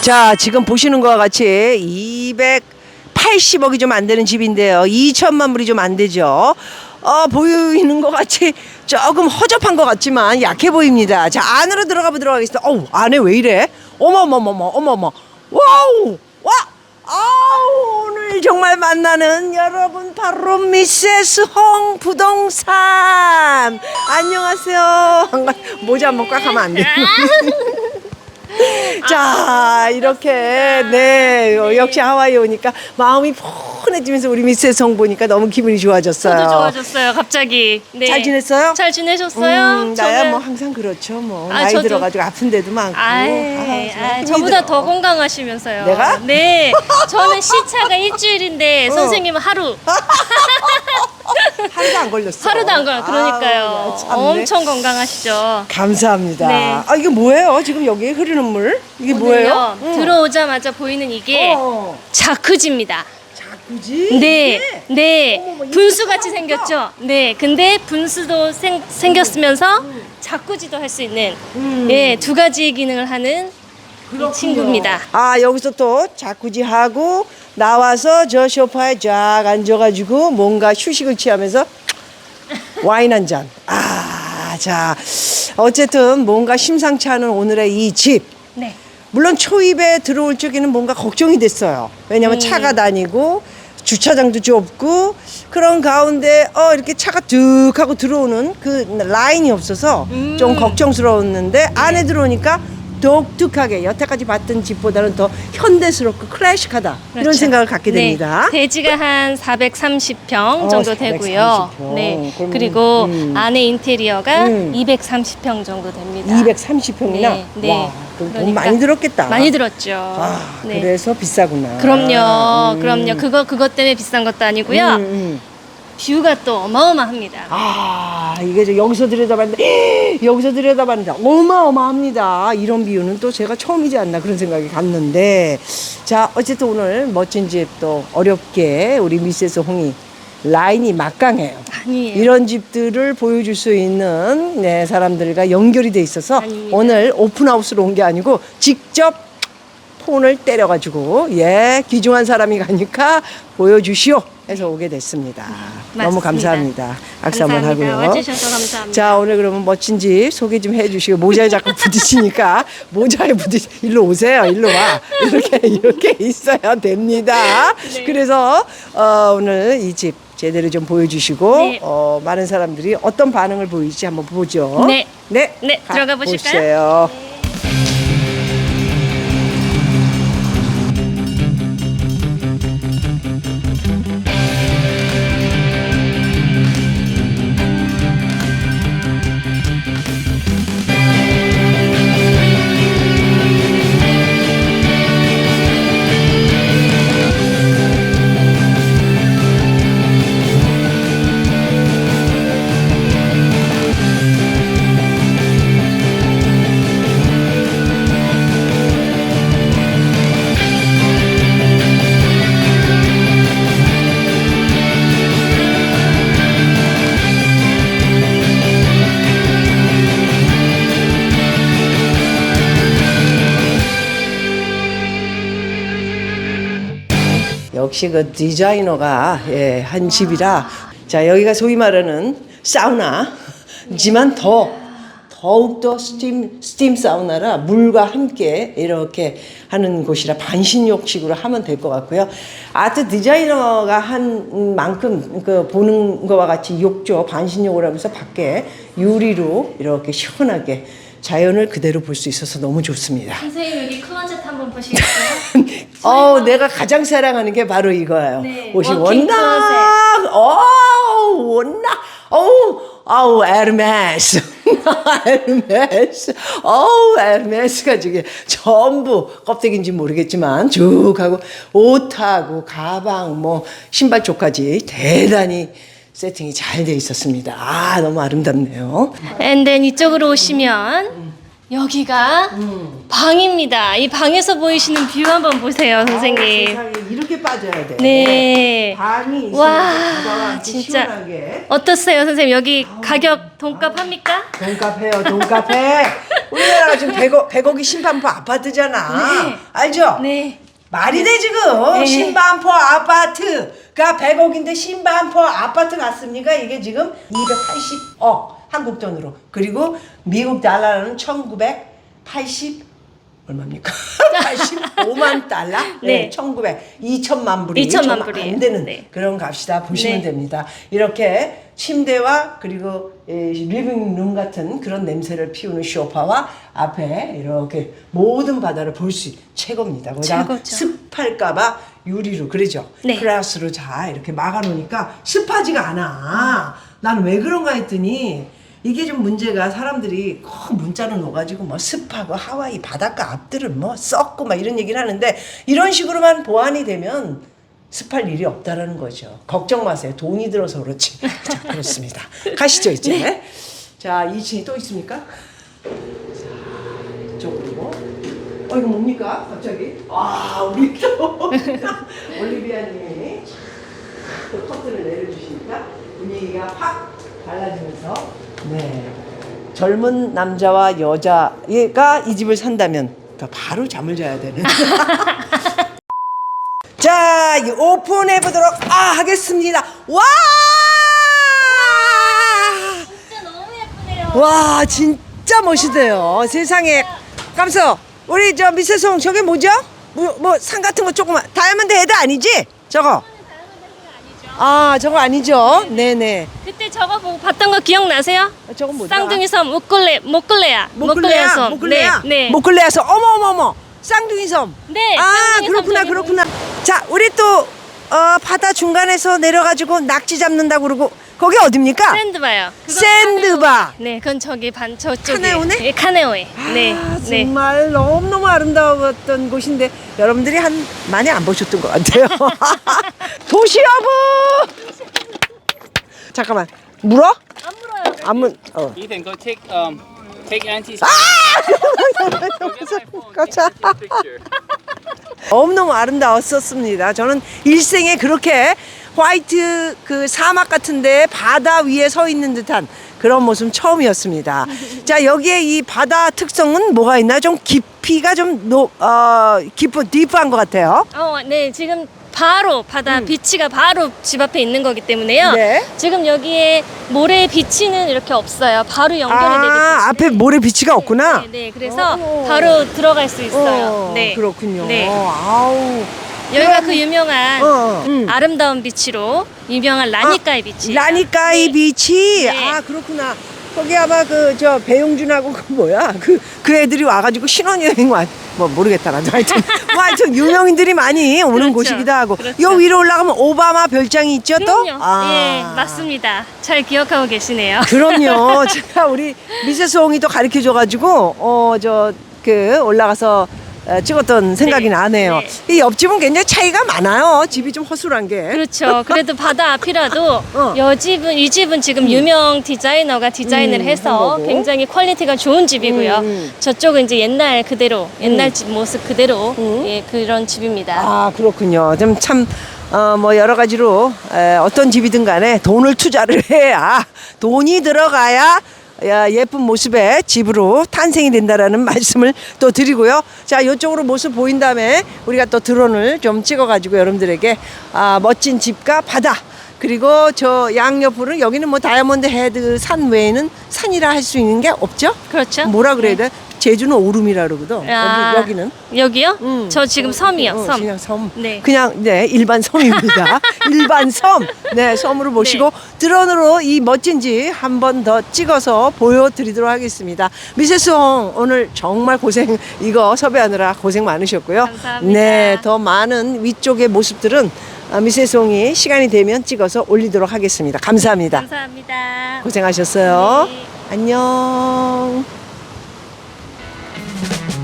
자, 지금 보시는 것과 같이 280억이 좀 안 되는 집인데요. 2천만 불이 좀 안 되죠. 어, 보이는 것 같이 조금 허접한 것 같지만 약해 보입니다. 자, 안으로 들어가 보도록 하겠습니다. 어우, 안에 왜 이래? 어머머머머, 어머머. 와우! 와! 아우, 오늘 정말 만나는 여러분 바로 미세스 홍 부동산. 안녕하세요. 모자 한번 꽉 하면 안 돼요. 자 이렇게. 네. 어, 역시 하와이 오니까 마음이 푸근해지면서 우리 미세스 홍 보니까 너무 기분이 좋아졌어요. 저도 좋아졌어요 갑자기 네. 잘 지냈어요? 잘 지내셨어요? 음, 나야 저는- 뭐 항상 그렇죠 뭐 아, 나이 저도- 들어가지고 아픈 데도 많고 아이, 아, 아, 힘이 저보다. 더 건강하시면서요. 내가? 네. 저는 시차가 일주일인데 어. 선생님은 하루. 하루도 안 걸렸어 하루도 안 가요. 그러니까요. 아우, 참네. 엄청 건강하시죠. 감사합니다 네. 아 이게 뭐예요 지금 여기 흐르는 물 이게 뭐예요? 오늘요, 들어오자마자 보이는 이게 어. 자크지입니다. 자꾸지 네, 네, 어머머, 이거 분수 같이 생각보다. 생겼죠. 네, 근데 분수도 생, 생겼으면서 자꾸지도 할 수 있는 음. 예, 두 가지의 기능을 하는 이 친구입니다. 아 여기서 또 자꾸지 하고 나와서 저 소파에 쫙 앉아가지고 뭔가 휴식을 취하면서 와인 한 잔. 아, 자 어쨌든 뭔가 심상치 않은 오늘의 이 집. 네. 물론 초입에 들어올 적에는 뭔가 걱정이 됐어요. 왜냐면 음. 차가 다니고 주차장도 좁고 그런 가운데 어 이렇게 차가 득 하고 들어오는 그 라인이 없어서 음. 좀 걱정스러웠는데 안에 들어오니까 독특하게 여태까지 봤던 집보다는 더 현대스럽고 클래식하다 이런 그렇죠. 생각을 갖게 네, 됩니다. 대지가 한 430평 어, 정도 430 되고요. 평. 네. 그럼, 그리고 음. 안에 인테리어가 음. 230평 정도 됩니다. 230평이나 네, 네. 와, 돈 그러니까 많이 들었겠다. 많이 들었죠. 아, 네. 그래서 비싸구나. 그럼요. 음. 그럼요. 그거 그것 때문에 비싼 것도 아니고요. 음, 음. 뷰가 또 어마어마합니다. 아 이게 저 여기서 들여다봤는데 여기서 들여다봤는데 어마어마합니다 이런 비유는 또 제가 처음이지 않나 그런 생각이 갔는데 자 어쨌든 오늘 멋진 집 또 어렵게 우리 미세스 홍이 라인이 막강해요 아니에요. 이런 집들을 보여줄 수 있는 네, 사람들과 연결이 돼 있어서 아닙니다. 오늘 오픈하우스로 온 게 아니고 직접 폰을 때려가지고 예 귀중한 사람이 가니까 보여주시오 해서 오게 됐습니다. 너무 맞습니다. 감사합니다. 악수 한번 감사합니다. 하고요. 와주셔서 감사합니다. 자 오늘 그러면 멋진 집 소개 좀 해주시고 모자에 자꾸 부딪히니까 모자에 부딪 일로 오세요 일로 와 이렇게 이렇게 있어야 됩니다. 네. 그래서 어, 오늘 이 집 제대로 좀 보여주시고 네. 어, 많은 사람들이 어떤 반응을 보일지 한번 보죠. 네. 네, 네, 가- 들어가 보실까요? 보세요. 역시 그 디자이너가 예, 한 집이라 자 여기가 소위 말하는 사우나지만 더 더욱 더 스팀 스팀 사우나라 물과 함께 이렇게 하는 곳이라 반신욕식으로 하면 될 것 같고요. 아트 디자이너가 한 만큼 그 보는 거와 같이 욕조 반신욕을 하면서 밖에 유리로 이렇게 시원하게 자연을 그대로 볼 수 있어서 너무 좋습니다. 선생님 여기 클로젯 한번 보시겠어요? 어, 내가 가장 사랑하는 게 바로 이거예요. 네, 옷이 워킹 워낙, 어, 워낙, 어우, 아우, 에르메스. 에르메스. 어우, 에르메스가 저게 전부 껍데기인지 모르겠지만 쭉 하고 옷하고 가방, 뭐, 신발 쪽까지 대단히 세팅이 잘 돼 있었습니다. 아, 너무 아름답네요. And then 이쪽으로 오시면 여기가 음. 방입니다. 이 방에서 보이시는 뷰 한번 보세요, 아우, 선생님. 세상에 이렇게 빠져야 돼. 네. 방이 와, 진짜. 시원하게. 어떻어요, 선생님? 여기 가격 돈값 합니까? 돈카페요, 돈카페. 우리나라가 지금 100억, 100억이 신반포 아파트잖아. 네. 알죠? 네. 말이 돼 지금 네. 신반포 아파트가 100억인데 신반포 아파트 같습니까? 이게 지금 280억 한국 돈으로 그리고 미국 달러는 1980 얼마입니까? 85만 달러? 네. 1900 2천만 불이 2천만 좀 불이에요. 안 되는 네. 그런 값이다 보시면 네. 됩니다. 이렇게 침대와 그리고 이 리빙룸 같은 그런 냄새를 피우는 소파와 앞에 이렇게 모든 바다를 볼 수 최고입니다. 거기다 최고죠. 습할까봐 유리로 그러죠. 네. 플라스로 자 이렇게 막아놓으니까 습하지가 않아. 나는 왜 그런가 했더니 이게 좀 문제가 사람들이 꼭 문자로 넣어가지고 뭐 습하고 하와이 바닷가 앞들은 뭐 썩고 막 이런 얘기를 하는데 이런 식으로만 보완이 되면 습할 일이 없다라는 거죠. 걱정 마세요. 돈이 들어서 그렇지. 자, 그렇습니다. 가시죠 이제. 자 2층이 또 있습니까? 자 이쪽으로. 어 이거 뭡니까? 갑자기? 아 우리 또 올리비아님이 또 커튼을 내려주시니까 분위기가 확 달라지면서 네 젊은 남자와 여자가 이 집을 산다면 그러니까 바로 잠을 자야 되는. 자, 이 오픈해 보도록 아 하겠습니다. 와! 진짜 너무 예쁘네요. 와, 진짜 멋있대요. 세상에. 감사. 우리 저 미세송 저게 뭐죠? 뭐 뭐 산 같은 거 조그만 다이아몬드 헤드 아니지? 저거. 아, 저거 아니죠? 네, 네. 그때 저거 보고 봤던 거 기억나세요? 저건 뭐죠? 쌍둥이 섬 모클레 모클레야. 모클레야, 섬. 모클레야, 네. 네. 모클레야서 어머 어머 어머 쌍둥이 섬. 네, 아 쌍둥이 섬 그렇구나 저기 그렇구나. 자 우리 또 어, 바다 중간에서 내려가지고 낙지 잡는다고 그러고 거기 어딥니까? 샌드바요. 그건 샌드바. 카네오. 네, 그건 저기 반 저쪽에. 카네오네? 네, 카네오에. 네. 아, 네. 정말 너무 너무 아름다웠던 곳인데 여러분들이 한 많이 안 보셨던 것 같아요. 도시 여보. 잠깐만 물어? 안 물어요. 안 물. 어. Ethan, go take um take Auntie's. picture. 너무너무 아름다웠었습니다. 저는 일생에 그렇게 화이트 그 사막 같은데 바다 위에 서 있는 듯한 그런 모습 처음이었습니다. 자 여기에 이 바다 특성은 뭐가 있나? 좀 깊이가 좀 노, 어, 깊은 딥한 것 같아요. 어, 네, 지금 바로 바다 비치가 바로 집 앞에 있는 거기 때문에요. 음. 네. 지금 여기에 모래 비치는 이렇게 없어요. 바로 연결이 되기 때문에. 아 앞에 모래 비치가 없구나. 네, 네. 그래서 오. 바로 들어갈 수 있어요. 어, 네. 그렇군요. 네. 아우. 여기가 그 유명한 어, 어, 음. 아름다운 비치로 유명한 라니까이 비치. 라니까이 네. 비치. 네. 아 그렇구나. 거기 아마 그 저 배용준하고 그 뭐야 그 그 애들이 와 가지고 신혼여행 와 뭐 모르겠다 나도 하여튼 뭐 하여튼 유명인들이 많이 오는 그렇죠. 곳이기도 하고 그렇죠. 요 위로 올라가면 오바마 별장이 있죠 또. 그럼요. 아. 예, 맞습니다. 잘 기억하고 계시네요. 그럼요. 제가 우리 미세스 또 가르쳐 줘가지고 어 저 그 올라가서 어, 찍었던 생각이 네. 나네요. 네. 이 옆집은 굉장히 차이가 많아요. 집이 좀 허술한 게. 그렇죠. 그래도 바다 앞이라도 어. 여 집은 이 집은 지금 유명 디자이너가 디자인을 음, 해서 거고. 굉장히 퀄리티가 좋은 집이고요. 음. 저쪽은 이제 옛날 그대로 옛날 집 모습 그대로 음. 예, 그런 집입니다. 아 그렇군요. 좀 참 어, 뭐 여러 가지로 에, 어떤 집이든 간에 돈을 투자를 해야 돈이 들어가야 야, 예쁜 모습의 집으로 탄생이 된다라는 말씀을 또 드리고요. 자, 이쪽으로 모습 보인 다음에 우리가 또 드론을 좀 찍어가지고 여러분들에게 아, 멋진 집과 바다 그리고 저 양옆으로는 여기는 뭐 다이아몬드 헤드 산 외에는 산이라 할 수 있는 게 없죠? 그렇죠. 뭐라 그래야 돼? 제주는 오름이라 그러거든. 아, 여기, 여기 는 여기요? 음. 저 지금 섬이요. 어, 섬. 그냥 섬. 네. 그냥 네 일반 섬입니다. 일반 섬. 네 섬으로 모시고 드론으로 이 멋진 집한번 더 찍어서 보여드리도록 하겠습니다. 미세스 홍 오늘 정말 고생 이거 섭외하느라 고생 많으셨고요. 감사합니다. 네, 더 많은 위쪽의 모습들은 아, 미세스 홍이 시간이 되면 찍어서 올리도록 하겠습니다. 감사합니다. 감사합니다. 고생하셨어요. 네. 안녕. thank you